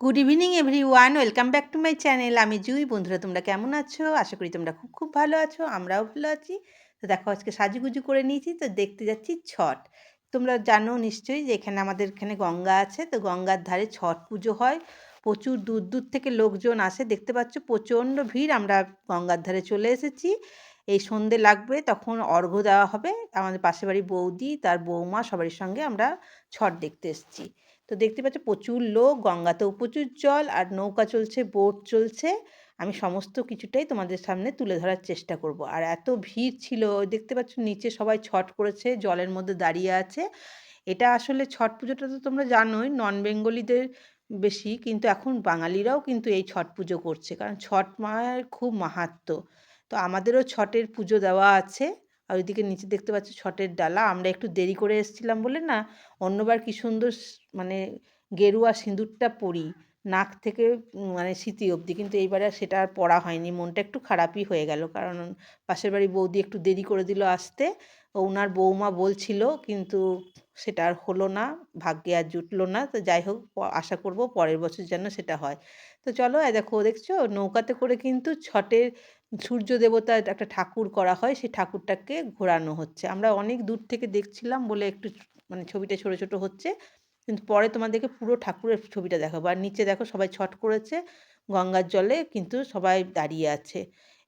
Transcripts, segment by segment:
Good evening everyone welcome back to my channel আমি জুই। বন্ধুরা, তোমরা কেমন আছো? আশা করি তোমরা খুব খুব ভালো আছো, আমরাও ভালো আছি। তো দেখো, আজকে সাজুগুজু করে নিয়েছি, তো দেখতে যাচ্ছি ছট। তোমরা জানো নিশ্চয়ই যে এখানে আমাদের এখানে গঙ্গা আছে, তো গঙ্গার ধারে ছট পুজো হয়। প্রচুর দূর দূর থেকে লোকজন আসে। দেখতে পাচ্ছ, প্রচণ্ড ভিড়। আমরা গঙ্গার ধারে চলে এসেছি। এই সন্ধে লাগবে, তখন অর্ঘ্য দেওয়া হবে। আমাদের পাশে বাড়ি বৌদি, তার বৌমা সবারই সঙ্গে আমরা ছট দেখতে এসেছি। তো দেখতে পাচ্ছ প্রচুর লোক, গঙ্গাতেও প্রচুর জল আর নৌকা চলছে, বোট চলছে। আমি সমস্ত কিছুটাই তোমাদের সামনে তুলে ধরার চেষ্টা করব। আর এত ভিড় ছিল, দেখতে পাচ্ছ নিচে সবাই ছট করেছে, জলের মধ্যে দাঁড়িয়ে আছে। এটা আসলে ছট পুজোটা তো তোমরা জানোই নন বেঙ্গলিদের বেশি, কিন্তু এখন বাঙালিরাও কিন্তু এই ছট পুজো করছে। কারণ ছট মায়ের খুব মাহাত্ম তো আমাদেরও ছটের পুজো দেওয়া আছে। আর ওইদিকে নিচে দেখতে পাচ্ছি ছটের ডালা। আমরা একটু দেরি করে এসেছিলাম বলে না, অন্যবার কি সুন্দর মানে গেরুয়া সিঁদুরটা পরি, নাক থেকে মানে স্মৃতি অবধি। কিন্তু এইবারে সেটা আর পড়া হয়নি, মনটা একটু খারাপই হয়ে গেল। কারণ পাশের বাড়ি বৌদি একটু দেরি করে দিল আসতে। ওনার বৌমা বলছিল, কিন্তু সেটা আর হলো না, ভাগ্যে আর জুটলো না। তো যাই হোক আশা করব পরের বছর যেন সেটা হয়। তো চলো দেখো দেখছ? নৌকাতে করে কিন্তু ছটের সূর্য দেবতার একটা ঠাকুর করা হয়, সেই ঠাকুরটাকে ঘোরানো হচ্ছে। আমরা অনেক দূর থেকে দেখছিলাম বলে একটু মানে ছবিটা ছোটো ছোটো হচ্ছে। কিন্তু পরে তোমাদেরকে পুরো ঠাকুরের ছবিটা দেখাবো। আর নিচে দেখো সবাই ছট করেছে, গঙ্গার জলে কিন্তু সবাই দাঁড়িয়ে আছে।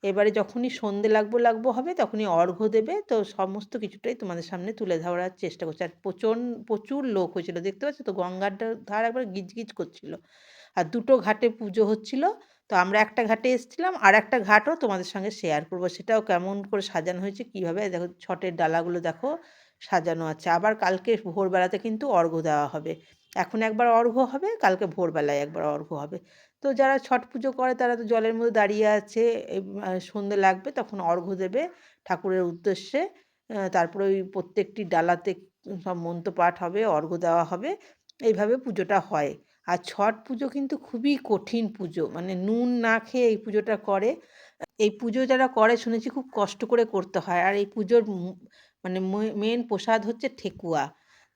এবারে যখনই সন্ধে লাগবো লাগবো হবে, তখনই অর্ঘ্য দেবে। তো সমস্ত কিছুটাই তোমাদের সামনে তুলে ধরার চেষ্টা করছে। আর প্রচণ্ড প্রচুর লোক হয়েছিল, দেখতে পাচ্ছ? তো গঙ্গার ধার একবার গিজ গিজ করছিল। আর দুটো ঘাটে পুজো হচ্ছিল। তো আমরা একটা ঘাটে এসেছিলাম, আর একটা ঘাটও তোমাদের সঙ্গে শেয়ার করব। সেটাও কেমন করে সাজানো হয়েছে, কীভাবে? দেখো, ছটের ডালাগুলো দেখো, সাজানো আছে। আবার কালকে ভোরবেলাতে কিন্তু অর্ঘ্য দেওয়া হবে। এখন একবার অর্ঘ্য হবে, কালকে ভোরবেলায় একবার অর্ঘ্য হবে। তো যারা ছট পুজো করে, তারা তো জলের মধ্যে দাঁড়িয়ে আছে সন্ধে লাগবে, তখন অর্ঘ্য দেবে ঠাকুরের উদ্দেশ্যে। তারপরে ওই প্রত্যেকটি ডালাতে সব মন্ত্র পাঠ হবে, অর্ঘ্য দেওয়া হবে। এইভাবে পুজোটা হয়। আর ছট পুজো কিন্তু খুবই কঠিন পুজো। মানে নুন না খেয়ে এই পুজোটা করে। এই পুজো যারা করে শুনেছি খুব কষ্ট করে করতে হয়। আর এই পুজোর মানে মেন প্রসাদ হচ্ছে ঠেকুয়া।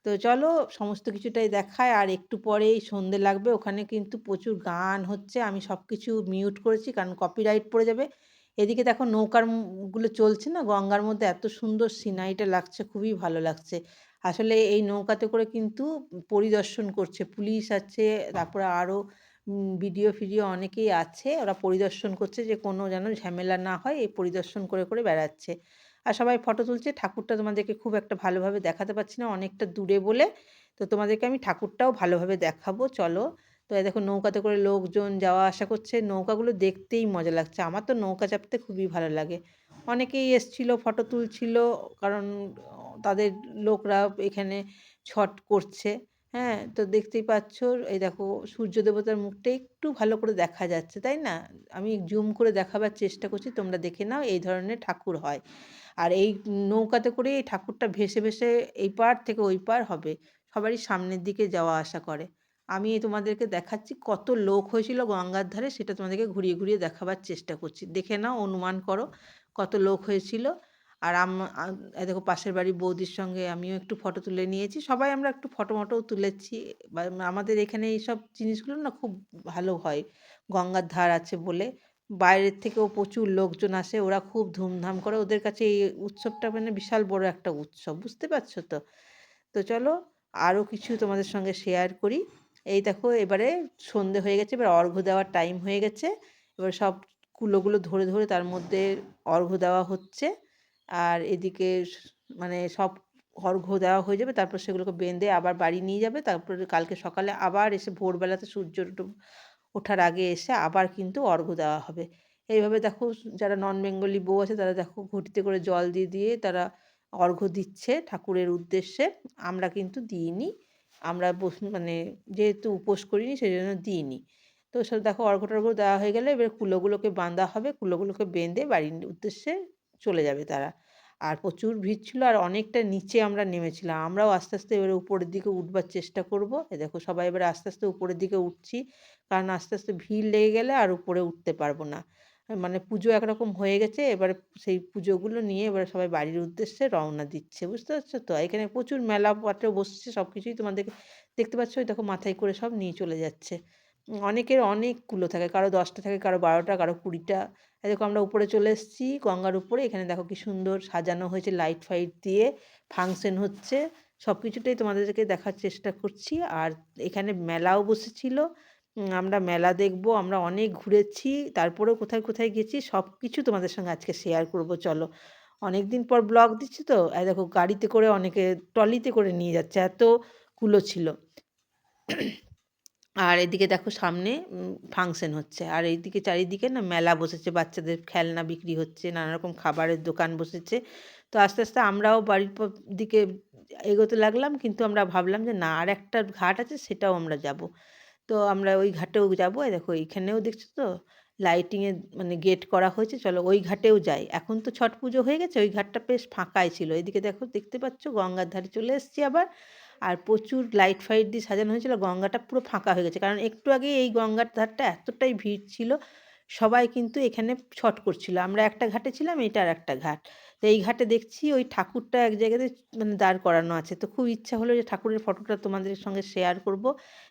তো চলো সমস্ত কিছুটাই দেখায়। আর একটু পরেই সন্ধে লাগবে। ওখানে কিন্তু প্রচুর গান হচ্ছে। আমি সব কিছু মিউট করেছি কারণ কপিরাইট পড়ে যাবে। এদিকে দেখো নৌকারগুলো চলছে না? গঙ্গার মধ্যে এত সুন্দর সিনারিটা লাগছে। খুবই ভালো লাগছে। আসলে এই নৌকাতে করে কিন্তু পরিদর্শন করছে। পুলিশ আছে, তারপরে আরও ভিডিও ফিডিও অনেকেই আছে। ওরা পরিদর্শন করছে যে কোনো যেন ঝামেলা না হয়, এই পরিদর্শন করে করে বেড়াচ্ছে। আর সবাই ফটো তুলছে। ঠাকুরটা তোমাদেরকে খুব একটা ভালোভাবে দেখাতে পারছি না, অনেকটা দূরে বলে। তো তোমাদেরকে আমি ঠাকুরটাও ভালোভাবে দেখাবো, চলো। তো দেখো নৌকাতে করে লোকজন যাওয়া আসা করছে। নৌকাগুলো দেখতেই মজা লাগছে। আমার তো নৌকা চাপতে খুবই ভালো লাগে। অনেকেই এসছিল ফটো তুলছিল, কারণ তাদের লোকরা এখানে ছট করছে। হ্যাঁ তো দেখতেই পাচ্ছ, এই দেখো, সূর্য দেবতার মুখটা একটু ভালো করে দেখা যাচ্ছে, তাই না? আমি জুম করে দেখাবার চেষ্টা করছি, তোমরা দেখে নাও, এই ধরনের ঠাকুর হয়। আর এই নৌকাতে করে এই ঠাকুরটা ভেসে ভেসে এই পার থেকে ওই পার হবে। সবারই সামনের দিকে যাওয়া আসা করে। আমি তোমাদেরকে দেখাচ্ছি কত লোক হয়েছিল গঙ্গার ধারে, সেটা তোমাদেরকে ঘুরিয়ে ঘুরিয়ে দেখাবার চেষ্টা করছি। দেখে নাও, অনুমান করো। কত লোক হয়েছিল। আর আম দেখো পাশের বাড়ির বৌদির সঙ্গে আমিও একটু ফটো তুলে নিয়েছি। সবাই আমরা একটু ফটো মটোও তুলেছি। বা আমাদের এখানে এইসব জিনিসগুলো না খুব ভালো হয়। গঙ্গার ধার আছে বলে। বাইরের থেকেও প্রচুর লোকজন আসে। ওরা খুব ধুমধাম করে ওদের কাছে এই উৎসবটা মানে বিশাল বড় একটা উৎসব, বুঝতে পারছ তো? তো চলো আরও কিছু তোমাদের সঙ্গে শেয়ার করি। এই দেখো এবারে সন্ধে হয়ে গেছে, এবার অর্ঘ্য দেওয়ার টাইম হয়ে গেছে। এবার সব কুলোগুলো ধরে ধরে তার মধ্যে অর্ঘ্য দেওয়া হচ্ছে। আর এদিকে মানে সব অর্ঘ্য দেওয়া হয়ে যাবে, তারপর সেগুলোকে বেঁধে আবার বাড়ি নিয়ে যাবে। তারপরে কালকে সকালে আবার এসে ভোরবেলাতে সূর্য ওঠার আগে এসে আবার কিন্তু অর্ঘ্য দেওয়া হবে। এইভাবে দেখো যারা নন বেঙ্গলি বউ আছে তারা দেখো ঘটিতে করে জল দিয়ে দিয়ে তারা অর্ঘ্য দিচ্ছে ঠাকুরের উদ্দেশ্যে। আমরা কিন্তু দিইনি। আমরা মানে যেহেতু উপোস করিনি সেই জন্য দিইনি। তো সব দেখো অর্ঘ্য টর্ঘ্য দেওয়া হয়ে গেলে এবার কুলোগুলোকে বাঁধা হবে, কুলোগুলোকে বেঁধে বাড়ির উদ্দেশ্যে চলে যাবে তারা। আর প্রচুর ভিড় ছিল আর অনেকটা নিচে আমরা নেমেছিলাম। আমরাও আস্তে আস্তে এবারে উপরের দিকে উঠবার চেষ্টা করব। এ দেখো সবাই এবারে আস্তে আস্তে উপরের দিকে উঠছি কারণ আস্তে আস্তে ভিড় লেগে গেলে আর উপরে উঠতে পারব না। মানে পুজো একরকম হয়ে গেছে, এবারে সেই পুজোগুলো নিয়ে এবারে সবাই বাড়ির উদ্দেশ্যে রওনা দিচ্ছে, বুঝতে পারছ তো? এখানে প্রচুর মেলা পাটে বসছে সব কিছুই তোমাদেরকে দেখতে পাচ্ছ দেখো মাথায় করে সব নিয়ে চলে যাচ্ছে। অনেকের অনেকগুলো থাকে। কারও দশটা থাকে, কারও বারোটা, কারও কুড়িটা। দেখো আমরা উপরে চলে এসেছি, গঙ্গার উপরে। এখানে দেখো কি সুন্দর সাজানো হয়েছে লাইট ফাইট দিয়ে ফাংশন হচ্ছে। সব কিছুটাই তোমাদেরকে দেখার চেষ্টা করছি। আর এখানে মেলাও বসেছিল। আমরা মেলা দেখব, আমরা অনেক ঘুরেছি, তারপরেও কোথায় কোথায় গেছি সব কিছু তোমাদের সঙ্গে আজকে শেয়ার করব, চলো। অনেক দিন পর ব্লগ দিচ্ছি তো, এই দেখো গাড়িতে করে অনেকে ট্রলিতে করে নিয়ে যাচ্ছে, এত কুলো ছিল। আর এদিকে দেখো সামনে ফাংশন হচ্ছে। আর এইদিকে চারিদিকে না মেলা বসেছে, বাচ্চাদের খেলনা বিক্রি হচ্ছে নানা রকম খাবারের দোকান বসেছে। তো আস্তে আস্তে আমরাও বাড়ির দিকে এগোতে লাগলাম, কিন্তু আমরা ভাবলাম যে না, আর একটা ঘাট আছে সেটাও আমরা যাব। তো আমরা ওই ঘাটেও যাব দেখো এইখানেও দেখছ তো লাইটিংয়ের মানে গেট করা হয়েছে, চলো ওই ঘাটেও যাই। এখন তো ছট পুজো হয়ে গেছে, ওই ঘাটটা বেশ ফাঁকাই ছিল। এদিকে দেখো, দেখতে পাচ্ছ গঙ্গার ধারে চলে এসেছি আবার। আর প্রচুর লাইট ফাইট দিয়ে সাজানো হয়েছিল, গঙ্গাটা পুরো ফাঁকা হয়ে গেছে। কারণ একটু আগে এই গঙ্গার ধারটা এতটাই ভিড় ছিল সবাই কিন্তু এখানে ছট করছিল। আমরা একটা ঘাটে ছিলাম, এটা আর একটা ঘাট। তো এই ঘাটে দেখছি ওই ঠাকুরটা এক জায়গাতে মানে দাঁড় করানো আছে। তো খুব ইচ্ছা হলো যে ঠাকুরের ফটোটা তোমাদের সঙ্গে শেয়ার করব।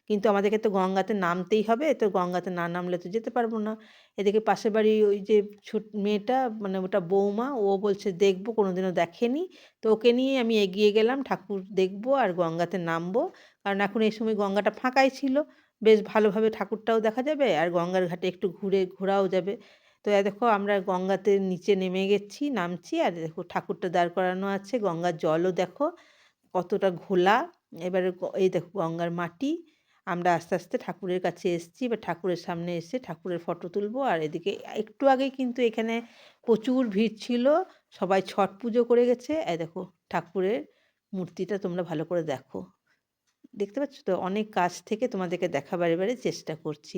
কিন্তু আমাদেরকে তো গঙ্গাতে নামতেই হবে। তো গঙ্গাতে না নামলে তো যেতে পারব না। এদিকে পাশের বাড়ি ওই যে ছোট মেয়েটা মানে ওটা বৌমা, ও বলছে, দেখব, কোনোদিনও দেখেনি। তো ওকে নিয়ে আমি এগিয়ে গেলাম, ঠাকুর দেখব আর গঙ্গাতে নামবো। কারণ এখন এই সময় গঙ্গাটা ফাঁকাই ছিল। বেশ ভালোভাবে ঠাকুরটাও দেখা যাবে আর গঙ্গার ঘাটে একটু ঘুরে ঘোরাও যাবে। তো দেখো আমরা গঙ্গাতে নিচে নেমে গেছি, নামছি আর দেখো ঠাকুরটা দাঁড় করানো আছে, গঙ্গার জলও দেখো কতটা ঘোলা। এবারে এই দেখো গঙ্গার মাটি, আমরা আস্তে আস্তে ঠাকুরের কাছে এসেছি, এবার ঠাকুরের সামনে এসে ঠাকুরের ফটো তুলবো আর এদিকে একটু আগেই কিন্তু এখানে প্রচুর ভিড় ছিল, সবাই ছট পুজো করে গেছে। এই দেখো ঠাকুরের মূর্তিটা তোমরা ভালো করে দেখো। দেখতে পাচ্ছ তো? অনেক কাছ থেকে তোমাদেরকে দেখাবার এবারে চেষ্টা করছি।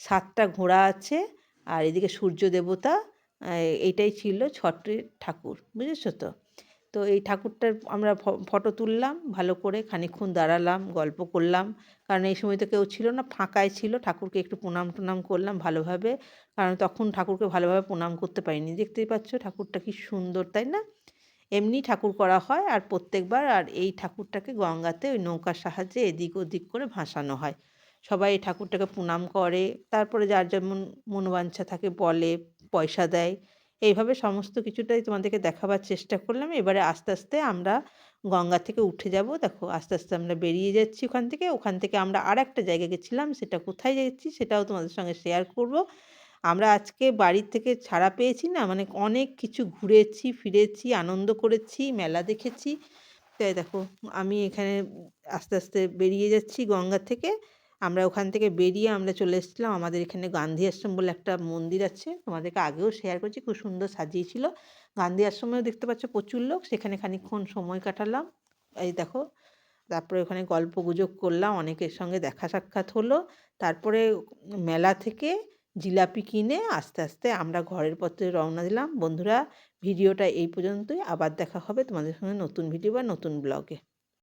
সাতটা ঘোড়া আছে আর এদিকে সূর্য দেবতা এইটাই ছিল ছটের ঠাকুর, বুঝেছ তো? তো এই ঠাকুরটার আমরা ফটো তুললাম, ভালো করে খানিক্ষণ দাঁড়ালাম, গল্প করলাম। কারণ এই সময় তো কেউ ছিল না ফাঁকায় ছিল, ঠাকুরকে একটু প্রণাম টনাম করলাম ভালোভাবে। কারণ তখন ঠাকুরকে ভালোভাবে প্রণাম করতে পারিনি। দেখতেই পাচ্ছ ঠাকুরটা কি সুন্দর, তাই না? এমনি ঠাকুর করা হয় আর প্রত্যেকবার আর এই ঠাকুরটাকে গঙ্গাতে ওই নৌকার সাহায্যে এদিক ওদিক করে ভাসানো হয়। সবাই এই ঠাকুরটাকে প্রণাম করে, তারপরে যার যেমন মনোবাঞ্ছা থাকে বলে, পয়সা দেয়। এইভাবে সমস্ত কিছুটাই তোমাদেরকে দেখাবার চেষ্টা করলাম। এবারে আস্তে আস্তে আমরা গঙ্গা থেকে উঠে যাব। দেখো, আস্তে আস্তে আমরা বেরিয়ে যাচ্ছি ওখান থেকে। ওখান থেকে আমরা আর একটা জায়গায় গেছিলাম। সেটা কোথায় যাচ্ছি সেটাও তোমাদের সঙ্গে শেয়ার করব। আমরা আজকে বাড়ির থেকে ছাড়া পেয়েছি না মানে অনেক কিছু ঘুরেছি, ফিরেছি, আনন্দ করেছি, মেলা দেখেছি। তাই দেখো, আমি এখানে আস্তে আস্তে বেরিয়ে যাচ্ছি গঙ্গা থেকে। আমরা ওখান থেকে বেরিয়ে আমরা চলে এসেছিলাম আমাদের এখানে গান্ধী আশ্রম বলে একটা মন্দির আছে, তোমাদেরকে আগেও শেয়ার করছি, খুব সুন্দর সাজিয়েছিল। গান্ধী আশ্রমেও দেখতে পাচ্ছ প্রচুর লোক, সেখানে খানিক্ষণ সময় কাটালাম। এই দেখো, তারপরে ওখানে গল্প গুজব করলাম, অনেকের সঙ্গে দেখা সাক্ষাৎ হলো। তারপরে মেলা থেকে জিলাপি কিনে আস্তে আস্তে আমরা ঘরের পথে রওনা দিলাম। বন্ধুরা, ভিডিওটা এই পর্যন্তই। আবার দেখা হবে তোমাদের সঙ্গে নতুন ভিডিও বা নতুন ব্লগে।